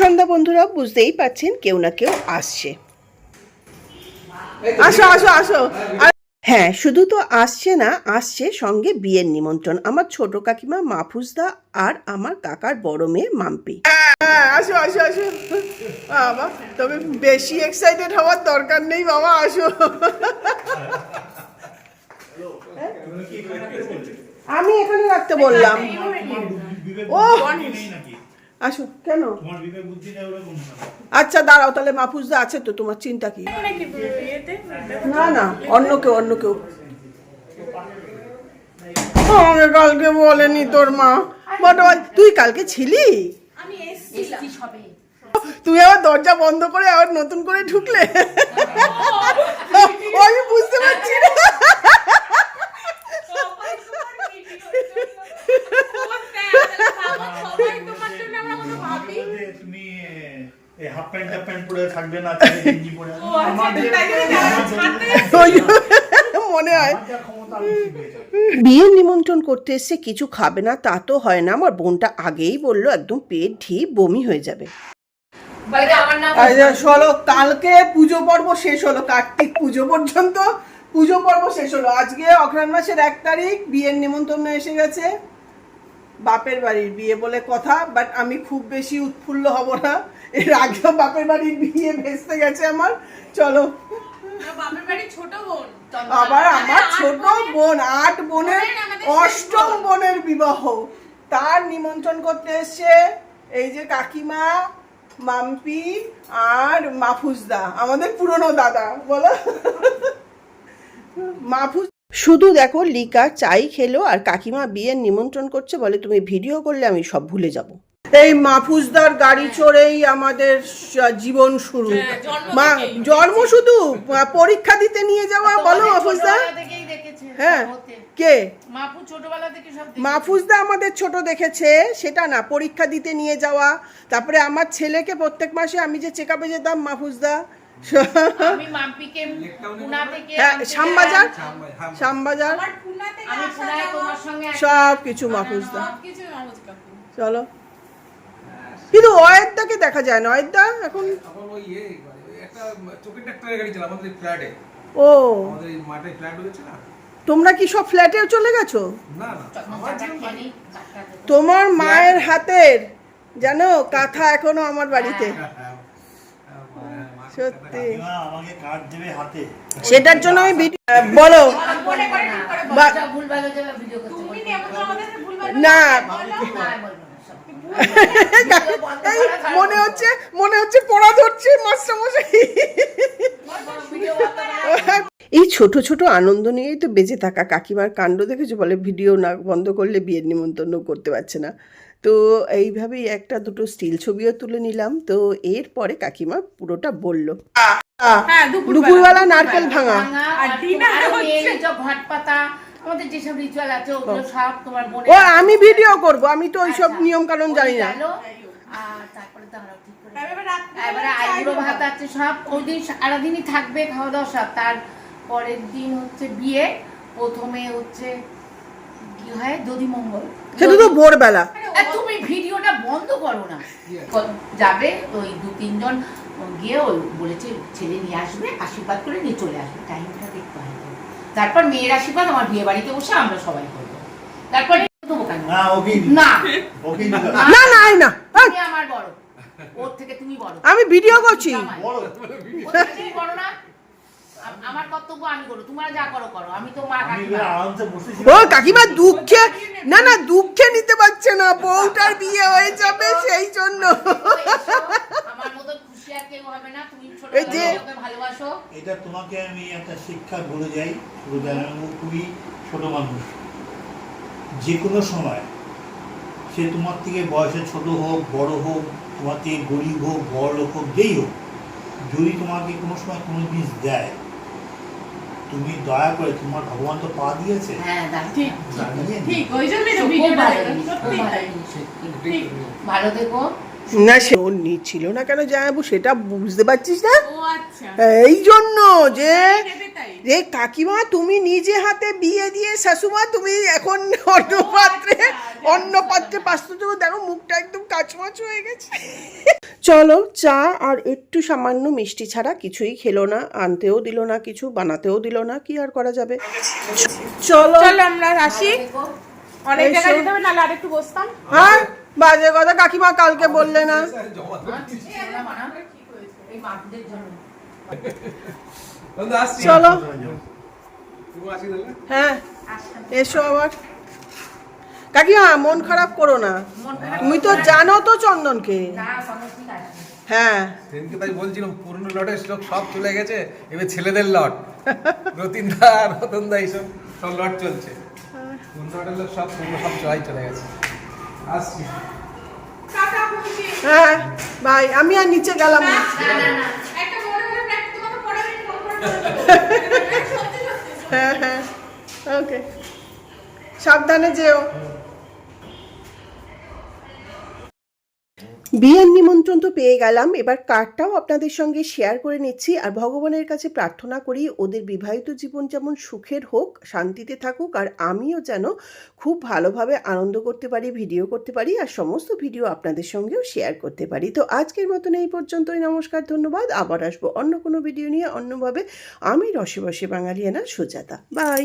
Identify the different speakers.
Speaker 1: সন্ধ্যা বন্ধুরা বুঝতেই পাচ্ছেন কেউ না কেউ আসছে।
Speaker 2: আসো আসো আসো।
Speaker 1: হ্যাঁ শুধু তো আসছে না আসছে সঙ্গে বিয়ের নিমন্ত্রণ। আমার ছোট কাকিমা মাহফুজদা আর আমার কাকার বড় মেয়ে মাম্পি।
Speaker 2: হ্যাঁ আসো আসো আসো। বাবা তবে বেশি এক্সাইটেড হওয়ার দরকার নেই বাবা আসো। আমি এখানে রাখতে বললাম। ও আসো কেন? আচ্ছা দাঁড়াও তাহলে মাহফুজদা আছে তো তোমার চিন্তা কি? না না অন্য কেউ অন্য কেউ। আমাকে কালকে বলেনি তোর মা। বাট তুই কালকে ছিলি? তুমি আবার দরজা বন্ধ করে আবার নতুন করে ঢুকলে ও, আমি বুঝতে পারছি না
Speaker 3: যে তুমি এই হাফ প্যান্ট হাফ প্যান্ট পরে থাকবে না গেঞ্জি পরে আমার যে-
Speaker 2: ওই মনে হয়।
Speaker 3: আমার যা ক্ষমতা আমি শিখিয়ে যাব।
Speaker 1: বিয়ের নিমন্ত্রণ করতে এসছে কিছু খাবে না তা তো হয় না। আমার বোনটা আগেই বলল একদম পেট ঢি বমি হয়ে যাবে।
Speaker 2: আচ্ছা চলো কালকে পুজো পর্ব শেষ হলো কার্তিক পুজো পর্যন্ত। পুজো পর্ব শেষ হলো। আজকে অঘ্রাণ মাসের এক তারিখ বিয়ের নিমন্ত্রণ এসে গেছে। বাপের বাড়ির বিয়ে বলে কথা বাট আমি খুব বেশি উৎফুল্ল হব না। এর আগেও বাপের বাড়ির বিয়ে ভেস্তে গেছে আমার। চলো। আবার আমার ছোট বোন আট বোনের অষ্টম বোনের বিবাহ। তার নিমন্ত্রণ করতে এসছে এই যে কাকিমা মাম্পি আর মাফুজদা আমাদের পুরনো দাদা বলো। মাফুজ
Speaker 1: শুধু দেখো লিকা চাই খেলো আর কাকিমা বিয়ের নিমন্ত্রণ করছে বলে তুমি ভিডিও করলে আমি সব ভুলে যাব।
Speaker 2: এই মাহফুজদার গাড়ি চড়েই আমাদের জীবন শুরু। মা জন্ম শুধু পরীক্ষা দিতে নিয়ে যাওয়া বলো মাহফুজদা হ্যাঁ কে?
Speaker 4: মাপু ছোটবেলা থেকে সব
Speaker 2: মাহফুজদা আমাদের ছোট দেখেছে সেটা না পরীক্ষা দিতে নিয়ে যাওয়া। তারপরে আমার ছেলেকে প্রত্যেক মাসে আমি যে চেক আপে যেতাম মাহফুজদা হ্যাঁ শ্যামবাজার? শ্যামবাজার?
Speaker 4: আমি পুনায় তোমার সঙ্গে এক-
Speaker 2: সব কিছু মাহফুজদা। চলো। কিন্তু অয়েদদাকে দেখা যায় না। অয়েদদা এখন
Speaker 5: এখন ওই ইয়ে একটা চোখের ডাক্তারের গাড়ি চালা আমাদের ফ্ল্যাটে।
Speaker 2: ও।
Speaker 5: আমাদের এই মাঠে ফ্ল্যাট হয়েছে না?
Speaker 2: তোমরা কি সব ফ্ল্যাটে চলে গেছো? তোমার মায়ের হাতের জানো কাঁথা এখনও আমার বাড়িতে। সত্যি।
Speaker 3: আমাকে কার্ড দেবে হাতে।
Speaker 2: সেটার জন্য আমি ভিডিও বলো।
Speaker 4: হয়ে।
Speaker 2: না
Speaker 4: না, বলব না, সব।
Speaker 2: এই মনে হচ্ছে মনে হচ্ছে পড়া ধরছে মাস্টারমশাই।
Speaker 1: এই ছোট ছোট আনন্দ নিয়েই তো বেঁচে থাকা কাকিমার কাণ্ড দেখেছ বলে ভিডিও না বন্ধ করলে বিয়ের নিমন্ত্রণ করতে পারছে না। তো এইভাবেই একটা দুটো স্টিল ছবিও তুলে নিলাম। তো এরপরে কাকিমা পুরোটা বলল।
Speaker 2: দুপুরবেলা। নারকেল ভাঙা।
Speaker 4: আর মেয়ের যে ঘট পাতা আমাদের যেসব রিচুয়াল আছে ওগুলো সব তোমার বোনের
Speaker 2: ও আমি ভিডিও করব আমি তো ওইসব নিয়ম কানুন জানি না।
Speaker 4: আর তারপরে দাঁড়াও ঠিক করে এবারে আইবুড়ো ভাত আছে সব ওই দিন সারাদিনই থাকবে খাওয়া দাওয়া সব। তার পরের দিন হচ্ছে বিয়ে প্রথমে হচ্ছে কি হয় দধি মঙ্গল।
Speaker 2: সেটা তো ভোরবেলা।
Speaker 4: তুমি ভিডিওটা বন্ধ করো না। যাবে ওই দু তিনজন গিয়ে ওই বলেছে ছেলে নিয়ে আসবে আশীর্বাদ করে নিয়ে চলে আসবে। টাইমটা দেখতে হয়। তারপর মেয়ের আশীর্বাদ আমার বিয়ে বাড়িতে বসে আমরা সবাই করব। তারপরে
Speaker 3: না
Speaker 4: না।
Speaker 3: ওকে দিতে হবে।
Speaker 2: না না। না
Speaker 4: আমার বড়। ওর থেকে তুমি বড়।
Speaker 2: আমি ভিডিও করছি।
Speaker 4: জামাই।
Speaker 3: বলো
Speaker 4: ওর থেকে তুমি বড় না। আমার কর্তব্য আমি করো তোমরা যা করো করো। আমি তো মা কাকিমা।
Speaker 3: এবার আরামসে বসেছি।
Speaker 2: ও কাকিমা দুঃখে না না দুঃখে নিতে পারছে না। বউটার বিয়ে হয়ে যাবে সেই জন্য
Speaker 4: আমার মতো খুশি আর কেউ হবে না তুমি ছোট
Speaker 2: যে-
Speaker 4: ভালোবাসো।
Speaker 3: এটা তোমাকে আমি একটা শিক্ষা বলে যাই ছোটবেলায় খুবই ছোট মানুষ। যে কোনো সময় সে তোমার থেকে বয়সে ছোট হোক বড় হোক তোমার থেকে গরিব হোক বড় লোক হোক যেই হোক যদি তোমাকে কোনো সময় কোনো জিনিস দেয় তুমি দয়া করে তোমার ভগবান তো পা দিয়েছে।
Speaker 4: হ্যাঁ। ভালো থেকো।
Speaker 2: না সে ও নিচ্ছিল না কেন জানাব সেটা বুঝতে পারছিস না?
Speaker 6: আচ্ছা।
Speaker 2: এই জন্য যে যে কাকিমা তুমি নিজে হাতে বিয়ে দিয়ে শাশুমা তুমি এখন অন্য পাত্রে অন্য পাত্রে পাস্ত দেখো মুখটা একদম কাচমাচ হয়ে গেছে। চলো চা আর একটু সামান্য মিষ্টি ছাড়া কিছুই খেলো না আনতেও দিল না কিছু বানাতেও দিল না কি আর করা যাবে? চলো।
Speaker 1: চলো আমরা আসি। অনেক জায়গায় যেতে হবে নাহলে আর একটু বসতাম।
Speaker 2: হ্যাঁ? বাজে কথা, কাকিমা কালকে বললে না। চলো। হ্যাঁ এসো আবার। কাকিমা, মন খারাপ করো না। তুমি তো জানো তো চন্দনকে। হ্যাঁ।
Speaker 5: লটের সব চলে গেছে ছেলেদের লট। এইসব সব লট চলছে। সব চলে গেছে। আসছি।
Speaker 2: হ্যাঁ ভাই আমি আর নিচে গেলাম না। হ্যাঁ হ্যাঁ। ওকে সাবধানে যেও। বিয়ের নিমন্ত্রণ তো পেয়ে গেলাম। এবার কার্ডটাও আপনাদের সঙ্গে শেয়ার করে নিচ্ছি। আর ভগবানের কাছে প্রার্থনা করি, ওদের বিবাহিত জীবন যেমন সুখের হোক, শান্তিতে থাকুক, আর আমিও যেন খুব ভালোভাবে আনন্দ করতে পারি ভিডিও করতে পারি, আর সমস্ত ভিডিও আপনাদের সঙ্গেও শেয়ার করতে পারি। তো আজকের মতন এই পর্যন্তই। নমস্কার, ধন্যবাদ। আবার আসব অন্য কোনো ভিডিও নিয়ে। অন্যভাবে আমি রসে বসে বাঙালিয়ানা সুজাতা। বাই